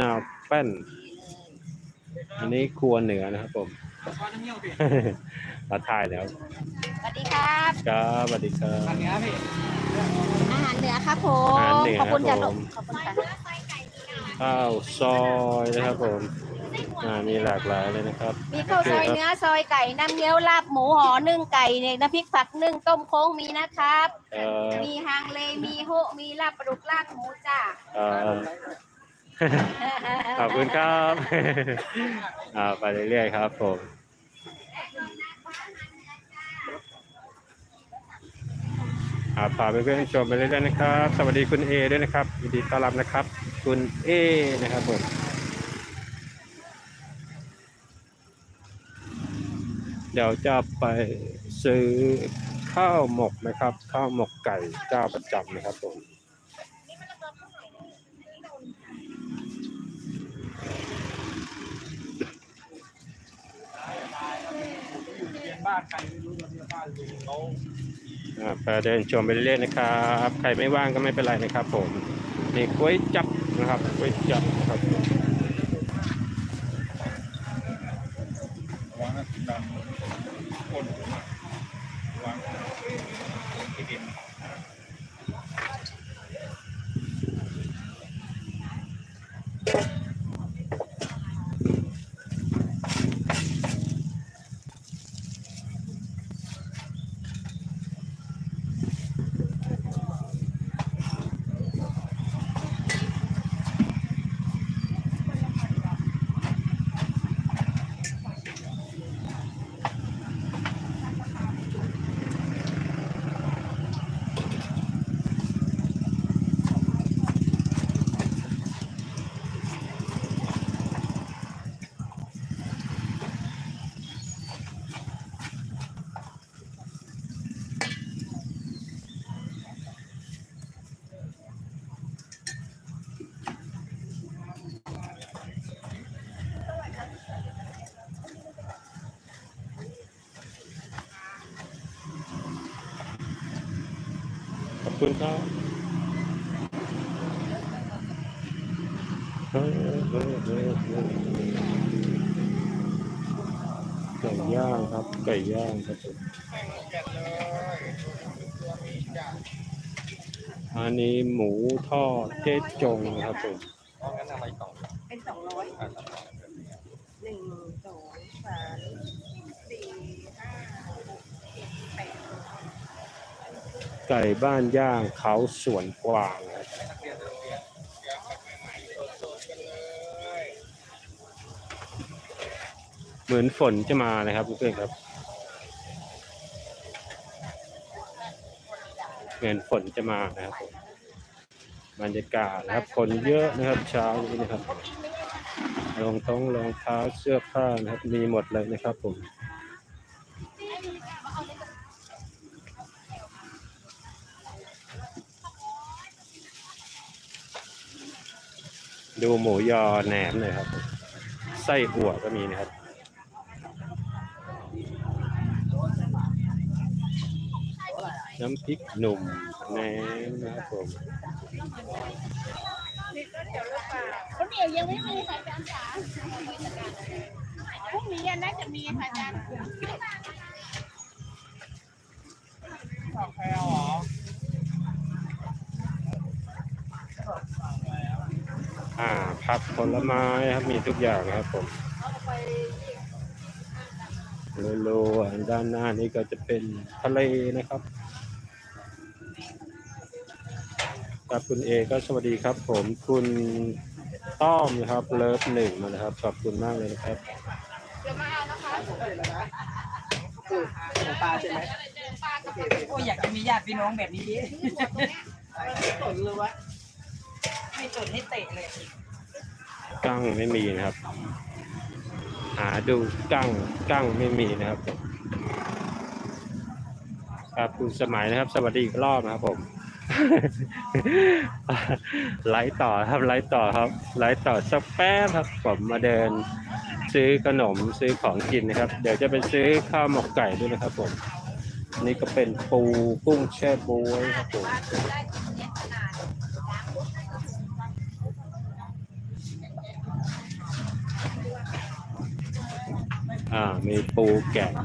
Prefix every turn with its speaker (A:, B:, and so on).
A: นาวแป้น อันนี้ครัวเหนือนะครับผมมาถ่ายแล้ว
B: สวัสดีครับ
A: ครับสวัสดีครับ
B: อาหารเหนือครับผม
A: อาหารเหนือ
B: ขอบคุณ
A: ครั
B: จ้ะ
A: บ
B: ลู
A: ผ
B: ก
A: ม
B: ขอบคุณค่ะ
A: ข้าวซอยนะครับผมอ่ามีหลากหลายเลยนะครับ
B: มีข้าวซอยเนื้อซอยไก่น้ำเงี้ยวลาบหมูห่อนึ่งไก่เนี่ยน้ำพริกผักนึ่งต้มโค้งมีนะครับ
A: เอ่อ
B: มีฮังเลมีโฮะมีลาบปลาดุกลาบหมูจ้า
A: เอ่อ ขอบคุณครับอ่าไปเรื่อยๆครับผมอ่าพาไปเพื่อนๆชมไปเรื่อยๆนะครับ สวัสดีคุณเอด้วยนะครับยินดีต้อนรับนะครับ คุณเอนะครับผมเดี๋ยวจะไปซื้อข้าวหมกนะครับ ข้าวหมกไก่เจ้าประจำนะครับผม
C: ใครไม่รู้ว่าที่บ้านลุงเขา
A: ไปเดินชมไปเรื่อยๆนะครับ ใครไม่ว่างก็ไม่เป็นไรนะครับ ผมนี่ก๋วยจับนะครับก๋วยจับครับ
C: วางนะดังคนวางที่ดิน
A: อบคุณครับเออเออเออเออไก่ย่างครับ ไก่ย่างครับผมอันนี้หมูทอดเจ๊จงนะครับผม
C: เพราะงั้นอะไรต่อ
B: เป็นสองร้อยหนึ่งสองสามสี่ห้าหกเจ็ดแปด
A: ไก่บ้านย่างเขาสวนกวางครับเหมือนฝนจะมานะครับเพื่อนครับ เหมือนฝนจะมานะครับผมบรรยากาศนะครับคนเยอะนะครับเช้านี้นะครับรองท้องรองเท้าเสื้อผ้านะครับมีหมดเลยนะครับผม ดูหมูยอแหนมเลยครับ ไส้อั่วก็มีนะครับ น้ำพริกหนุ่มแหนมนะครับผม
D: ข้าวเหนียวยังไม่มีค่ะอาจารย์จ๋าพรุ่งนี้น่าจะมีค่ะอาจารย์
C: ข้าวแพรเหร อ
A: อ่า ผักผลไม้ครับมีทุกอย่างนะครับผมโลๆด้านหน้านี้ก็จะเป็นทะเลนะครับครับคุณเอก็สวัสดีครับ ผมคุณต้อมนะครับเลิฟหนึ่งมานะครับขอบคุณมากเลยนะครับ
E: ปลาใช่ไหม
D: โอ้ยอยากจะมีญาติพี่น้องแบบนี้ดิ
E: ตนเลยวะ
D: ไม่จนให้เตะเลย
A: กั้งไม่มีนะครับ หาดูกั้งกั้งไม่มีนะครับครับคุณสมัยนะครับ สวัสดีอีกรอบนะครับผม ไลฟ์ต่อครับไลฟ์ต่อครับไลฟ์ต่อสักแป๊บครับผมมาเดิน ซื้อขนมซื้อของกินนะครับ เดี๋ยวจะไปซื้อข้าวหมกไก่ด้วยนะครับผม นี่ก็เป็นปูกุ้งแช่บ๊วยครับผม อ่า มีปูแกะนะ